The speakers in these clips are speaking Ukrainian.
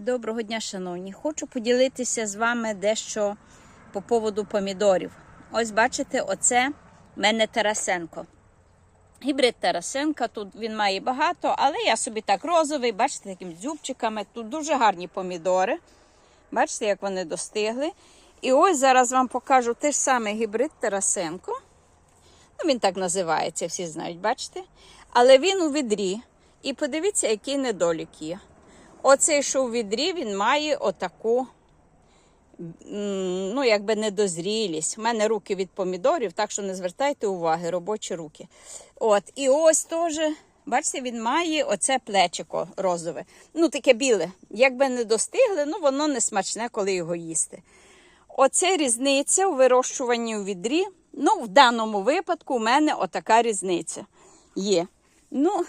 Доброго дня, шановні. Хочу поділитися з вами дещо по поводу помідорів. Ось бачите, оце в мене Тарасенко. Гібрид Тарасенка, тут він має багато, але я собі так розовий, бачите, такими дзюбчиками. Тут дуже гарні помідори. Бачите, як вони достигли. І ось зараз вам покажу те ж саме гібрид Тарасенко. Ну, він так називається, всі знають, бачите? Але він у відрі. І подивіться, який недолік є. Оцей, що у відрі, він має отаку, ну, якби недозрілість. У мене руки від помідорів, так що не звертайте уваги, робочі руки. От, і ось теж, бачите, він має оце плечико розове. Ну, таке біле. Якби не достигли, ну воно не смачне, коли його їсти. Оце різниця у вирощуванні у відрі. Ну, в даному випадку у мене отака різниця є. Ну,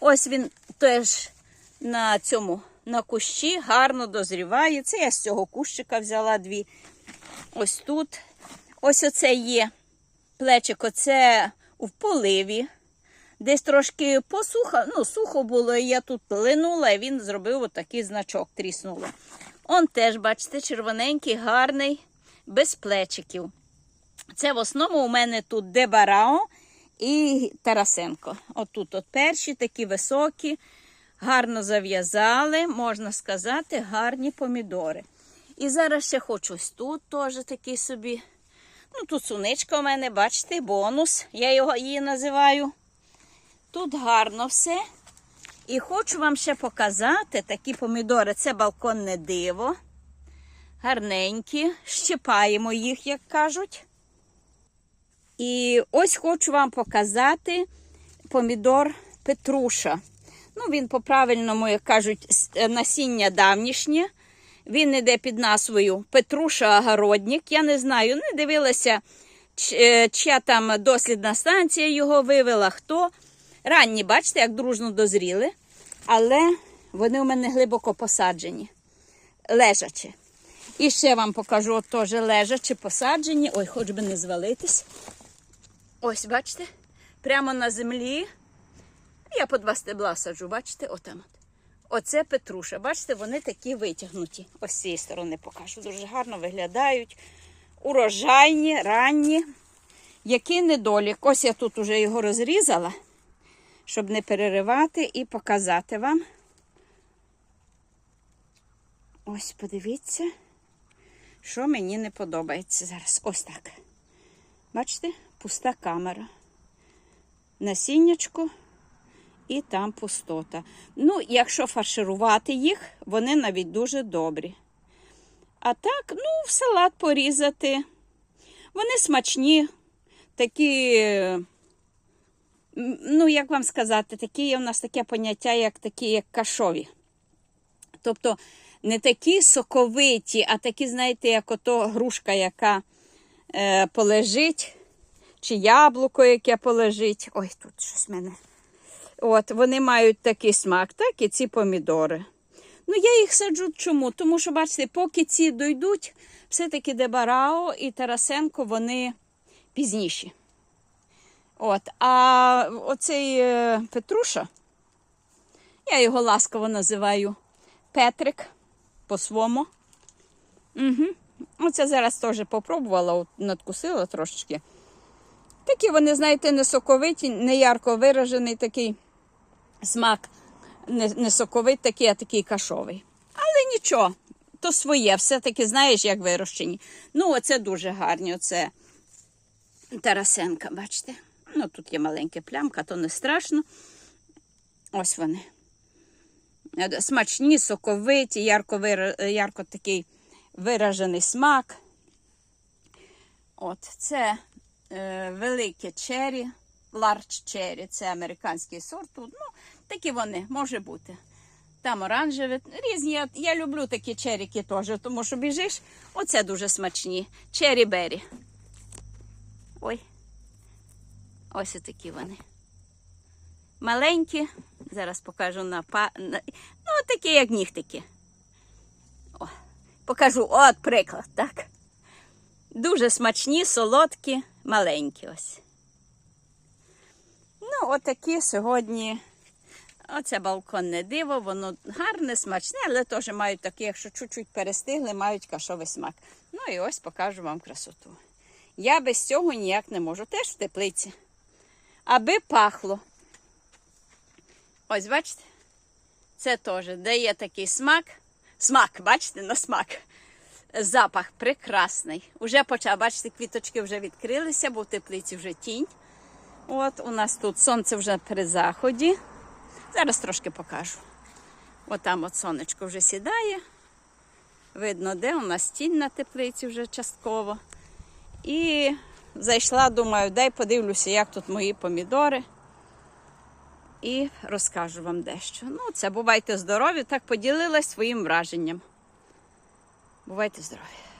ось він теж на цьому на кущі гарно дозріває. Це я з цього кущика взяла дві. Ось тут. Ось оце є плечико, це в поливі. Десь трошки посуха, ну, сухо було, і я тут линула, і він зробив отакий значок, тріснуло. Он теж, бачите, червоненький, гарний, без плечиків. Це в основному у мене тут Дебарао і Тарасенко. Отут от перші такі високі, гарно зав'язали, можна сказати, гарні помідори. І зараз ще хочу ось тут теж такий собі. Ну, тут суничка у мене, бачите, бонус, я його її називаю. Тут гарно все. І хочу вам ще показати такі помідори. Це балконне диво. Гарненькі. Щипаємо їх, як кажуть. І ось хочу вам показати помідор Петруша. Ну, він по-правильному, як кажуть, е, насіння давнішнє. Він іде під назвою Петруша Огородник. Я не знаю, не дивилася, е, чия там дослідна станція його вивела, хто. Ранні, бачите, як дружно дозріли, але вони у мене глибоко посаджені, лежачі. І ще вам покажу теж лежачі, посаджені. Ой, хоч би не звалитись. Ось, бачите, прямо на землі. Я по два стебла саджу, бачите, отам. От. Оце Петруша. Бачите, вони такі витягнуті. Ось з цієї сторони покажу. Дуже гарно виглядають. Урожайні, ранні. Який недолік. Ось я тут уже його розрізала, щоб не переривати і показати вам. Ось подивіться, що мені не подобається зараз. Ось так. Бачите, пуста камера. Насіннячко і там пустота. Ну, якщо фарширувати їх, вони навіть дуже добрі. А так, ну, в салат порізати. Вони смачні, такі, ну, як вам сказати, такі є у нас таке поняття, як такі, як кашові. Тобто не такі соковиті, а такі, знаєте, як ото грушка, яка е, полежить, чи яблуко, яке полежить. Ой, тут щось в мене. От, вони мають такий смак, так, і ці помідори. Ну, я їх саджу чому? Тому що, бачите, поки ці дойдуть, все-таки Дебарао і Тарасенко вони пізніші. От, а оцей е, Петруша, я його ласково називаю Петрик по-своєму. Угу. Оце зараз теж попробувала, надкусила трошечки. Такі вони, знаєте, не соковиті, не ярко виражений такий смак, не, не соковий такий, а такий кашовий. Але нічого, то своє, все-таки, знаєш, як вирощені. Ну, оце дуже гарні, оце Тарасенка, бачите? Ну, тут є маленька плямка, то не страшно. Ось вони. Е, Смачні, соковиті, ярко, вира- е, ярко такий виражений смак. От, це е, велике чері, ларч чері, це американський сорт. Тут, ну, такі вони, може бути. Там оранжеві, різні. Я, я люблю такі черіки теж, тому що біжиш, оце дуже смачні. Чері бері. Ой. Ось такі вони. Маленькі. Зараз покажу на па. Ну, такі, як нігтики. О, покажу, от приклад, так. Дуже смачні, солодкі, маленькі ось. Ну, отакі сьогодні Оце балконне диво, воно гарне, смачне, але теж мають таке, якщо чуть-чуть перестигли, мають кашовий смак. Ну і ось покажу вам красоту. Я без цього ніяк не можу. Теж в теплиці. Аби пахло. Ось, бачите? Це теж дає такий смак. Смак, бачите, на смак. Запах прекрасний. Уже почав, бачите, квіточки вже відкрилися, бо в теплиці вже тінь. От у нас тут сонце вже при заході. Зараз трошки покажу. От там от сонечко вже сідає. Видно, де у нас тінь на теплиці вже частково. І зайшла, думаю, дай подивлюся, як тут мої помідори. І розкажу вам дещо. Ну, це бувайте здорові, так поділилась своїм враженням. Бувайте здорові!